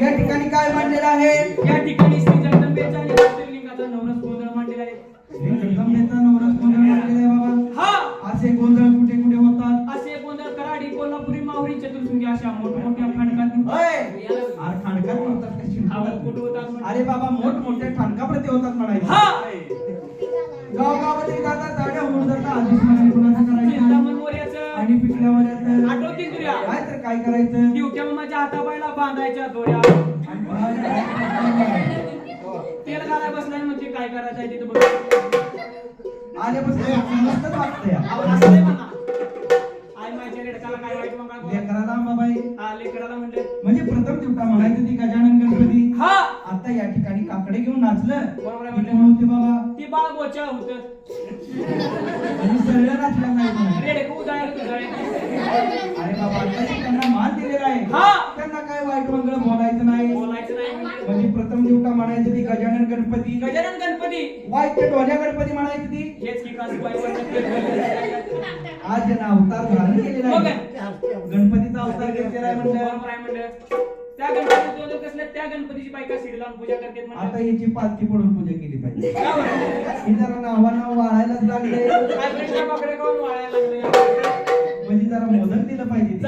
या ठिकाणी काय मांडलेलं आहे? या ठिकाणी श्री जगदंबेचा आणि ज्योतिर्लिंगाचा नवरस गोंधळ मांडलेला आहे. श्री जगदंबेचा नवरस गोंधळ मांडलेला आहे बाबा. हा! असे गोंधळ कुठे कुठे होतात? असे गोंधळ कराडी कोल्हापुरी माहुरी चतुर्सुंगी अशा मोठमोठ्या खंडकात होय! अरे खांडकात होतात का शिंपणात? कुठं होतात? अरे बाबा मोठमोठ्या ठाणकाप्रती होतात म्हणायचे. हा! गावगावातील जातात जाड्या होऊन जातात कुणाचं करायचं. आणि. आठवतील तुझ्या. काय तर काय करायचं? मामाच्या हातापायला बांधायच्या दोऱ्या. तेल घालाय बसला म्हणजे काय करायचं आहे तिथं बघ आल्यापासून समजतच वाटतं या. आवाज असं नाही म्हणा. आई माझ्या रेडकाला काय वाईट मग काय लेकराला अंबाबाई. हा लेकराला म्हणले. म्हणजे प्रथम दिवटा म्हणायचं ती गजानन गणपती. हा. आता या ठिकाणी काकडे घेऊन नाचलं. बरोबर म्हणजे. म्हणते बाबा? ती बाळ गोच्या होत. आणि सरळ नाचल्या नाही. अरे बाबा आता त्यांना आहे हा. त्यांना काय वाईट मंगळ बोलायचं नाही. बोलायचं नाही. म्हणजे प्रथम दिवटा म्हणायचं ती गजानन गणपती. गजानन गणपती. वाईट ढोल्या गणपती म्हणायचं ती. हेच की आज यांना अवतार धारण केलेला आहे गणपतीचा अवतार घेतलेला आहे म्हणलं. त्या गणपती दोन कसले त्या गणपतीची बायका सिडी लावून पूजा करते आता याची पालखी पडून पूजा केली पाहिजे? ही जरा नावानं वाळायलाच लागले. वाळायला लागले? म्हणजे जरा मोदक दिलं पाहिजे.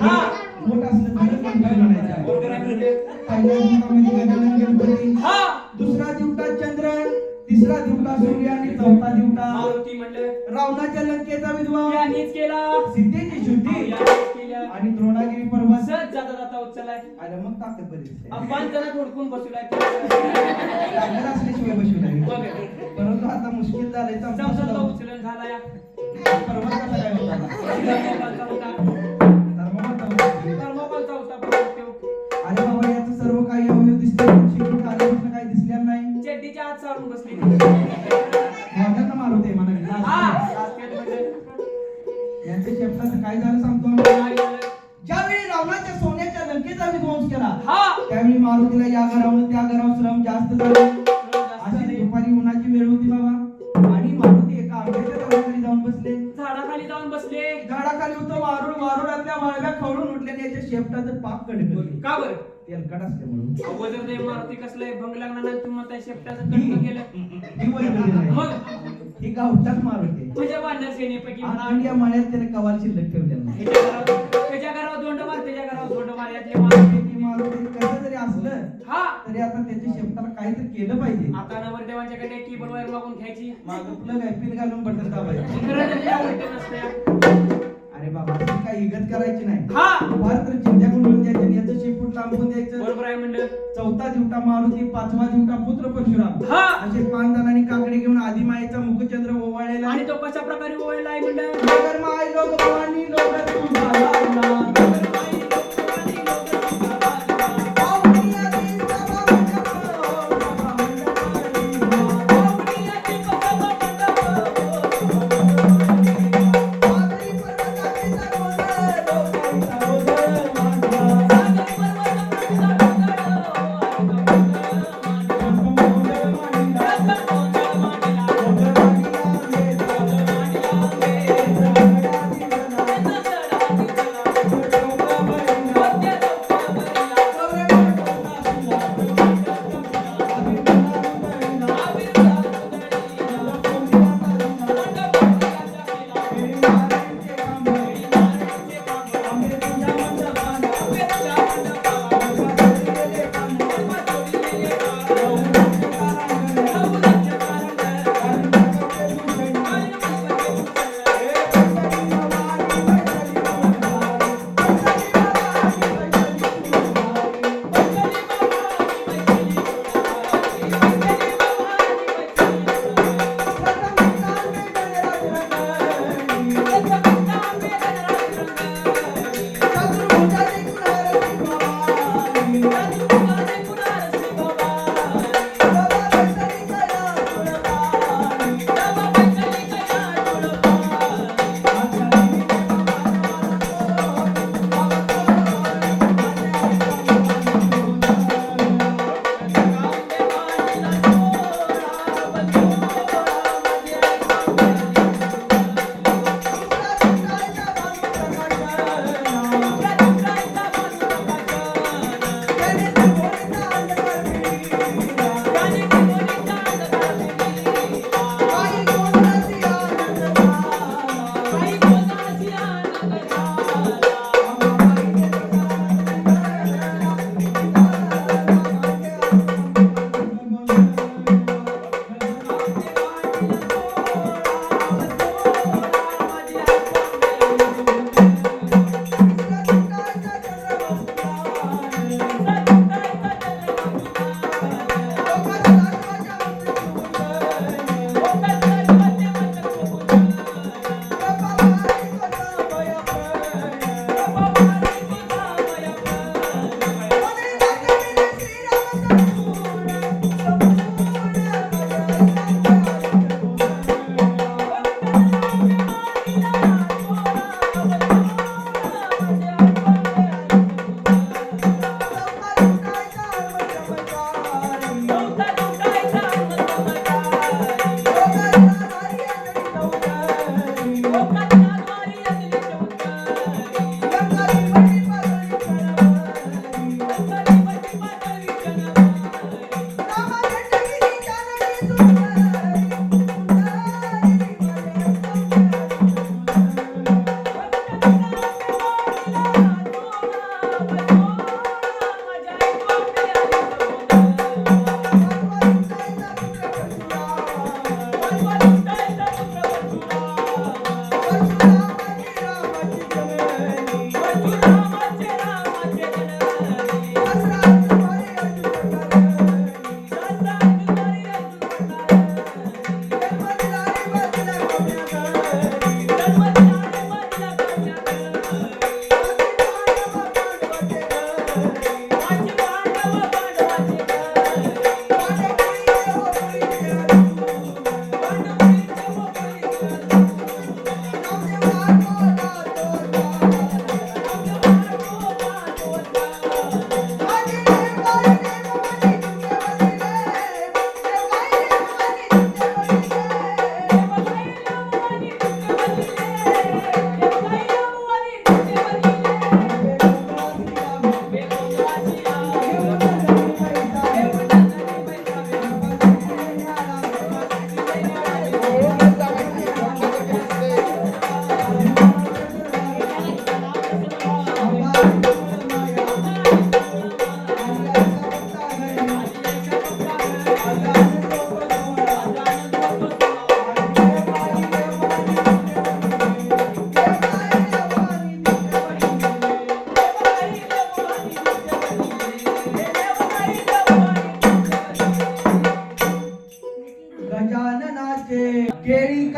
हा. मोठ असलं तर गणपती म्हणायचं म्हणजे गजानन गणपती हा. दुसरा दिवटा चंद्र तिसरा दिवटा सूर्य आणि चौथा दिवटा मारुती म्हणलं. रावणाच्या लंकेचा विद्वान. यानीच केला. सिद्धीची शुद्धी. केल्या. आणि सहज जाता जाता उचलाय. आलं मग ताकद बरी दिसते. आपण जरा धोडकून बसलाय. ताकद असल्याशिवाय बसू बघ. परंतु आता मुश्किल झालंय चमचा चमचा उचलून झालाय. पर्वत कसा काय होता. अरे बाबा याचं सर्व काही अवयव दिसते आल्यापासून काही नाही. चड्डीच्या आत सारून बसली. हा म्हणा सासऱ्यात म्हणलं, यांच्या शेपटाचं काय झालं सांगतो आम्हाला. त्यावेळी मारुतीला या घरावरून त्या घरावर श्रम जास्त झाले. अशी दुपारी उन्हाची वेळ होती बाबा. आणि मारुती एका आंब्याच्या झाडाखाली जाऊन बसले. झाडाखाली जाऊन बसले. झाडाखाली होतं वारुळ वारुळातल्या वाळव्या खवळून उठल्याने याच्या शेपटाचं पाक कडकलं का बरं? तेलकट ते मारुती कसलंय भंग लागणार नाही तुम्ही म्हणताय शेपटाचं कडकं गेलं. मग? ही मारुती आहे. म्हणजे वानर सेनेपैकी म्हणा. आणि या मळ्यात त्याने कवाल शिल्लक ठेवलेला त्याच्या घरावर दोंड मार त्याच्या घरावर दोंड मार. यातले मारुती कसं जरी असलं हा. तरी आता त्याच्या शेपटाला काहीतरी केलं पाहिजे. आता नवरदेवांच्याकडे केबल वायर मागून घ्यायची. मागं प्लग आहे पिन घालून बटन दाबायचं. अरे बाबा काही इगत करायची नाही. हा. फार तर चिंध्या गुंडून द्यायचं याचं शेपूट लांबून द्यायचं. बरोबर आहे म्हणलं चौथा दिवटा मारुती पाचवा दिवटा पुत्र परशुराम. हा. असे पाच जणांनी काकडे घेऊन आधी मायेचा मुखचंद्र ओवाळलेला आणि तो कशा प्रकारे ओळला आहे म्हणलं लोक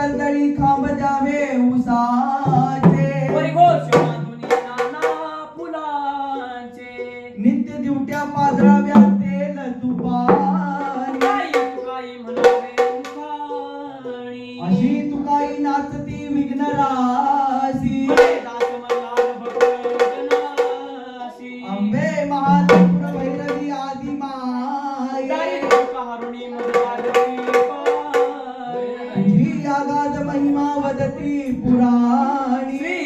ਦਲਦਲੀ ਖੰਭ ਜਾਵੇ वदती पुराणी।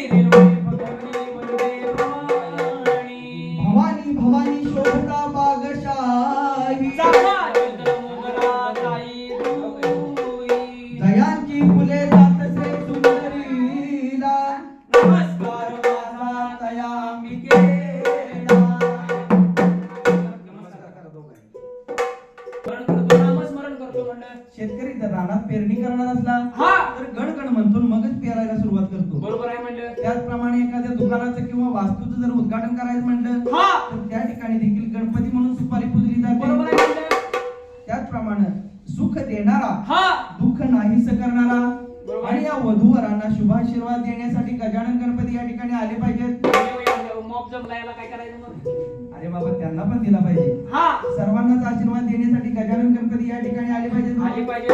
भवानी भवानी शोभता बागशाही। फुले जातसे सुंदरीला। नमस्कार माझा तया अंबिकेला शेतकरी जर रानात पेरणी करणार असला हा तर गणगण म्हणतो आणि मगच पेरायला सुरुवात करतो बरोबर आहे म्हणलं त्याचप्रमाणे एखाद्या दुकानाचं किंवा वास्तूचं जर उद्घाटन करायचं म्हणलं हा! तर त्या ठिकाणी देखील गणपती म्हणून सुपारी पुजली बरोबर जाते त्याचप्रमाणे सुख देणारा हा! दुःख नाहीस करणारा. आणि या वधूवरांना शुभाशीर्वाद देण्यासाठी गजानन गणपती या ठिकाणी आले पाहिजेत. अरे बाबा त्यांना पण दिला पाहिजे. हा! सर्वांनाच आशीर्वाद देण्यासाठी गजानन गणपती या ठिकाणी आले पाहिजेत. आली पाहिजे